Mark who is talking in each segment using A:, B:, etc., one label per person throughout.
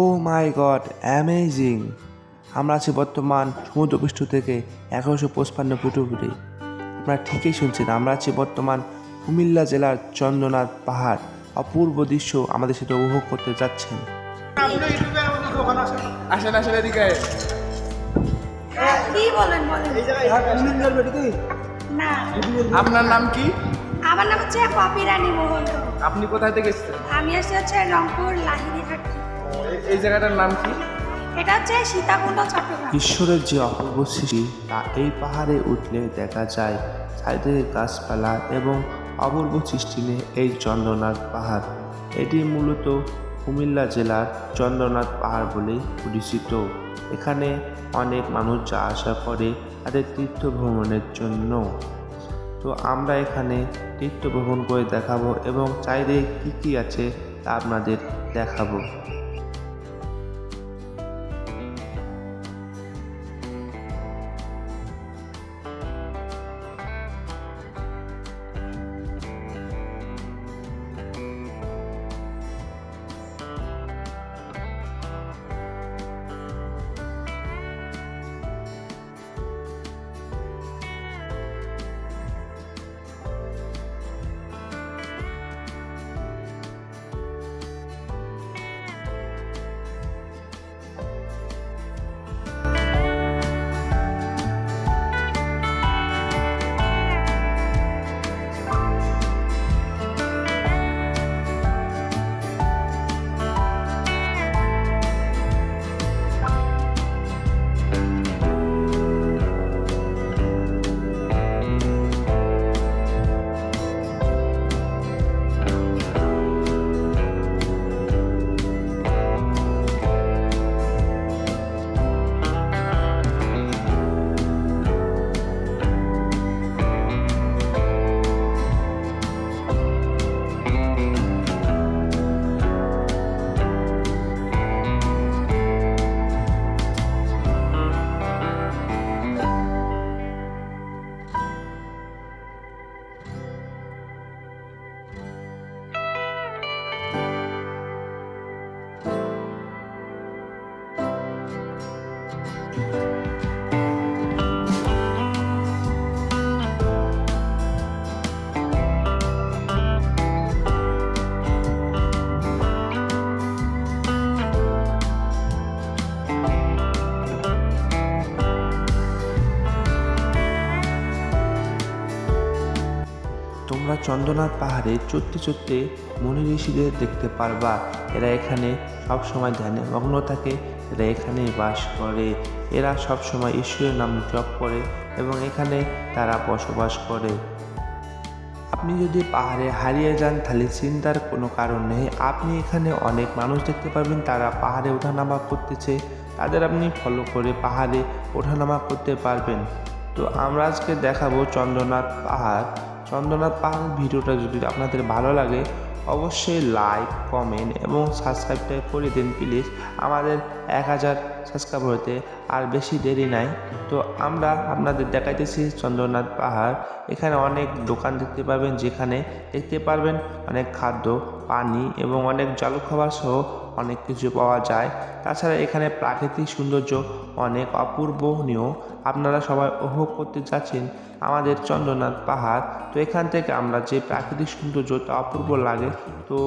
A: ও মাই god amazing. আমরা আছি বর্তমান সমুদ্রপৃষ্ঠ থেকে এগারোশো পঁচপান্ন ফুট উপরে। আপনারা ঠিকই শুনছেন আমরা আছি বর্তমান কুমিল্লা জেলার চন্দ্রনাথ পাহাড় অপূর্ব দৃশ্য আমাদের সাথে উপভোগ করতে যাচ্ছেন।
B: আসেন আসেন এদিকে।
C: কি বলেন বলেন? না।
B: আপনার নাম কি?
C: আমার নাম হচ্ছে পপি রানী মোহন।
B: আপনি কোথায় থেকে এসেছেন?
C: আমি আসছি হচ্ছে রংপুর লাহিড়ি হাট
B: এই- জায়গাটার নাম কি?
C: এটা হচ্ছে সীতাকুণ্ড চট্টগ্রাম।
A: ঈশ্বরের যে অপূর্ব সৃষ্টি তা এই পাহাড়ে উঠলে দেখা যায় চারিদিকে গাছপালা এবং অপূর্ব সৃষ্টি নিয়ে এই চন্দ্রনাথ পাহাড়। এটি মূলত কুমিল্লা জেলার চন্দ্রনাথ পাহাড় বলে পরিচিত। এখানে অনেক মানুষ যা আশা করে তাদের তীর্থ ভ্রমণের জন্য। তো আমরা এখানে তীর্থ ভ্রমণ করে দেখাবো এবং চারিদিকে কী কী আছে তা আপনাদের দেখাবো। চন্দ্রনাথ পাহাড়ে চড়তে চড়তে মনি ঋষিদের দেখতে পারবা। এরা এখানে সব সময় ধ্যানে মগ্ন থাকে, এরা এখানেই বাস করে। এরা সব সময় ঈশ্বরের নাম জপ করে এবং এখানে তারা বসবাস করে। আপনি যদি পাহাড়ে হারিয়ে যান, তাহলে চিন্তার কোনো কারণ নেই। আপনি এখানে অনেক মানুষ দেখতে পাবেন তারা পাহাড়ে ওঠানামা করতেছে। তাদের আপনি ফলো করে পাহাড়ে ওঠানামা করতে পারবেন। তো আমরা আজকে দেখাবো চন্দ্রনাথ পাহাড়। চন্দ্রনাথ পাহাড় ভিডিওটা যদি আপনাদের ভালো লাগে, অবশ্যই লাইক কমেন্ট এবং সাবস্ক্রাইবটা করে দিন প্লিজ আমাদের এক হাজার সাবস্ক্রাইব হতে আর বেশি দেরি নাই। তো আমরা আপনাদের দেখাইতেছি চন্দ্রনাথ পাহাড়। এখানে অনেক দোকান দেখতে পাবেন যেখানে দেখতে পারবেন অনেক খাদ্য, পানি এবং অনেক জল খাবার সহ অনেক কিছু পাওয়া যায়। তাছাড়া এখানে প্রাকৃতিক সৌন্দর্য অনেক অপূর্বনীয়। আপনারা সবাই উপভোগ করতে যাচ্ছেন আমাদের চন্দ্রনাথ পাহাড়। তো এখান থেকে আমরা যে প্রাকৃতিক সৌন্দর্যটা অপূর্ব লাগে, তো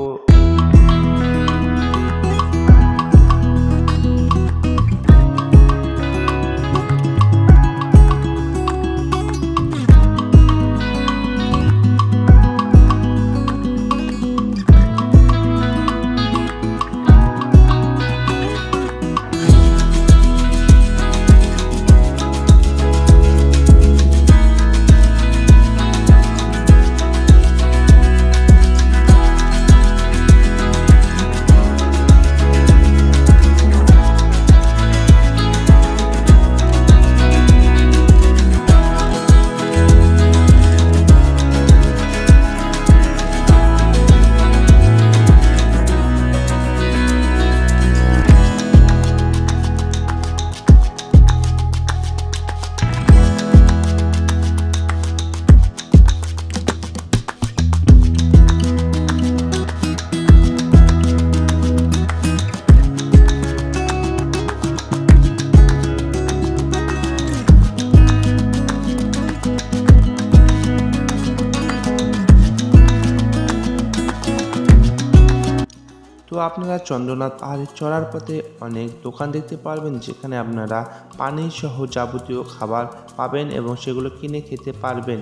A: আপনারা চন্দ্রনাথ পাহাড়ে চড়ার পথে অনেক দোকান দেখতে পারবেন যেখানে আপনারা পানি সহ যাবতীয় খাবার পাবেন এবং সেগুলো কিনে খেতে পারবেন।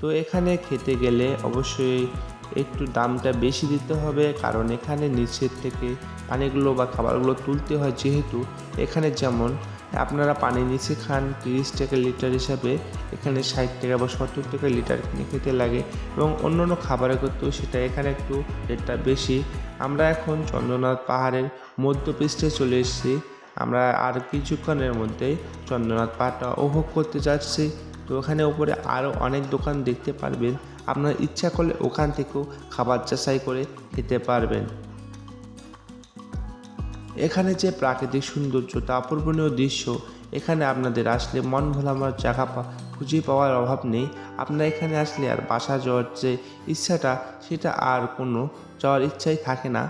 A: তো এখানে খেতে গেলে অবশ্যই একটু দামটা বেশি দিতে হবে, কারণ এখানে নিচের থেকে পানিগুলো বা খাবারগুলো তুলতে হয় যেহেতু এখানে যেমন আপনারা পানি নিচে খান, তিরিশ টাকা লিটার হিসাবে। এখানে ষাট টাকা বা সত্তর টাকা লিটার কিনে খেতে লাগে এবং অন্য অন্য খাবারের করতেও সেটা এখানে একটু রেটটা বেশি। আমরা এখন চন্দ্রনাথ পাহাড়ের মধ্যপৃষ্ঠে চলে এসেছি। আমরা আর কিছুক্ষণের মধ্যেই চন্দ্রনাথ পাহাড়টা উপভোগ করতে যাচ্ছি। তো ওখানে উপরে আরও অনেক দোকান দেখতে পারবেন। আপনার ইচ্ছা করলে ওখান থেকেও খাবার যাচাই করে খেতে পারবেন। এখানে যে প্রাকৃতিক সৌন্দর্য, তা অপূর্বণীয় দৃশ্য, এখানে আপনাদের আসলে মন ভোলামার জায়গা খুঁজে পাওয়ার অভাব নেই। আপনারা এখানে আসলে আর বাসা যাওয়ার যে ইচ্ছাটা, সেটা আর কোনো যাওয়ার ইচ্ছাই থাকে না।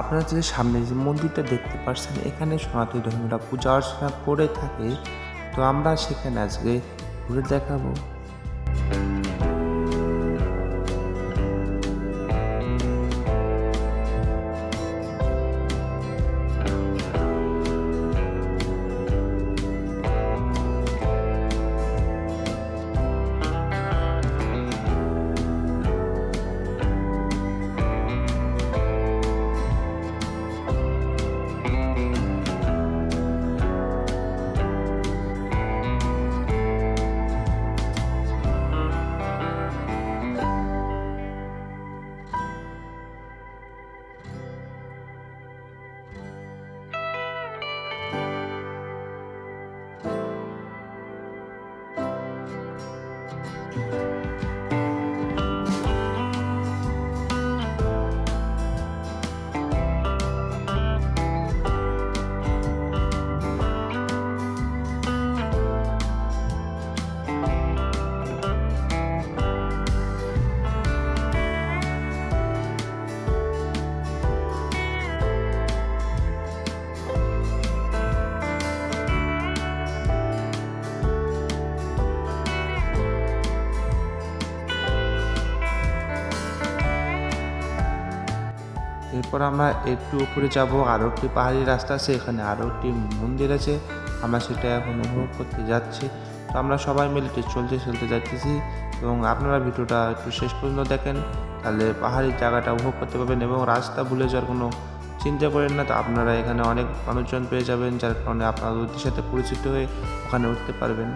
A: আপনারা যে সামনে যে মন্দিরটা দেখতে পাচ্ছেন এখানে সনাতনী ধর্মীরা পূজা অর্চনা করে থাকে, তো আমরা সেখানে আজকে ঘুরে দেখাবো। thank you এরপর আমরা একটু উপরে যাব। আরও একটি পাহাড়ি রাস্তা আছে, এখানে আরও একটি মন্দির আছে। আমরা সেটা এখন উপভোগ করতে যাচ্ছি। তো আমরা সবাই মিলে চলতে চলতে যাচ্ছি এবং আপনারা ভিডিওটা একটু শেষ পর্যন্ত দেখেন। তাহলে পাহাড়ি জায়গাটা উপভোগ করতে পারবেন এবং রাস্তা ভুলে যাওয়ার কোনো চিন্তা করেন না। তো আপনারা এখানে অনেক মানুষজন পেয়ে যাবেন, যার কারণে আপনারা ওদের সাথে পরিচিত হয়ে ওখানে উঠতে পারবেন।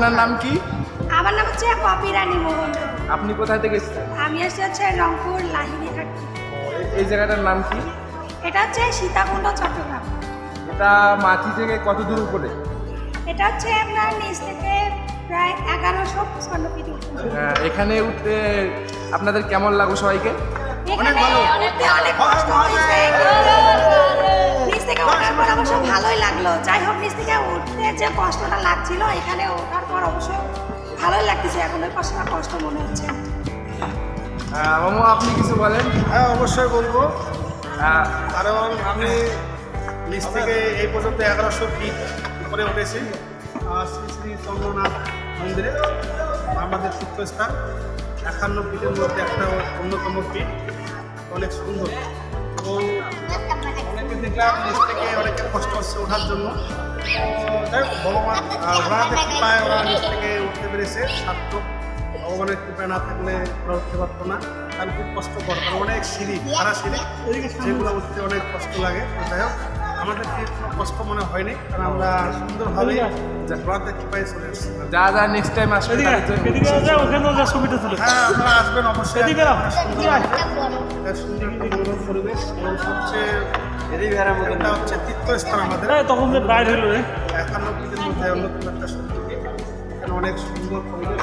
B: আপনার নাম কি?
C: আমার নাম হচ্ছে পপি রানী মোহন
B: আপনি কোথায় থেকে এসেছেন?
C: আমি আসছি হচ্ছে রংপুর।
B: এ- এই জায়গাটার নাম কি?
C: এটা হচ্ছে সীতাকুণ্ড চট্টগ্রাম।
B: এটা মাটি থেকে কত দূর উপরে?
C: এটা হচ্ছে আপনার নিচ থেকে প্রায় এগারোশো ফিট
B: হ্যাঁ, এখানে উঠতে আপনাদের কেমন লাগল সবাইকে?
C: এখানে উঠতে অনেক কষ্ট হয়েছে। থেকে ওঠার পর অবশ্য ভালোই লাগল। যাই হোক নিচ থেকে উঠতে যে কষ্টটা লাগছিল এখানে ওঠার পর অবশ্য ভালোই লাগতেছে। এখন ওই কষ্টটা কষ্ট মনে হচ্ছে।
B: আহ, মামু আপনি কিছু বলেন?
D: হ্যাঁ অবশ্যই বলব। কারণ আমি নিচ থেকে এই পর্যন্ত এগারোশো ফিট উপরে উঠেছি। আর শ্রী শ্রী চন্দ্রনাথ মন্দিরে আমাদের তীর্থস্থান। একান্ন ফিটের মধ্যে একটা অন্যতম ফিট অনেক সুন্দর। দেখলাম নিচ থেকে অনেকের কষ্ট হচ্ছে ওঠার জন্য। তো যাই হোক, ভগবান আহ, ওরা দেখতে পায় ওরা নিচ থেকে উঠতে পেরেছে সার্থক। ভগবানের কৃপা না থাকলে ওরা উঠতে পারতো না। কারণ খুব কষ্টকর কারণ অনেক সিঁড়ি খাড়া সিঁড়ি যেগুলো উঠতে অনেক কষ্ট লাগে। যাই হোক আমাদের কি কষ্ট মনে হয়নি কারণ আমরা সুন্দরভাবে ওনাদের কৃপায় চলে এসেছি
B: যা যা নেক্সট টাইম আসবে তাদের জন্য
D: হ্যাঁ আপনারা আসবেন অবশ্যই। সুন্দর পরিবেশ। এবং সবচেয়ে হচ্ছে তীর্থস্থান আমাদের।
E: তখন যে রে।
D: মধ্যে অন্যতম একটা শক্তিকে এখানে অনেক সুন্দর পরিবেশ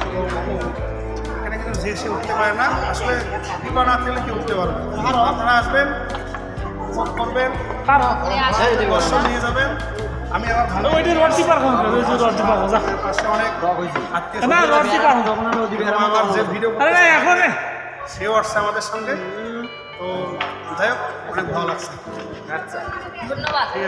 D: এখানে কিন্তু যে সে উঠতে পারে না আসলে কৃপা না থাকলে কেউ উঠতে পারবে। আপনারা আসবেন করবেন দর্শন নিয়ে যাবেন। আমি আমার ভালো
E: ওইটা রডটি পার করো ওই যে রডটি পার যা।
D: পাশে অনেক আত্মীয়
E: না রডটি পার করো।
D: আমার যে ভিডিও
E: আরে না এখন।
D: সেও আমাদের সঙ্গে। তো যাই হোক অনেক ভালো লাগছে।
B: আচ্ছা।
D: আছে।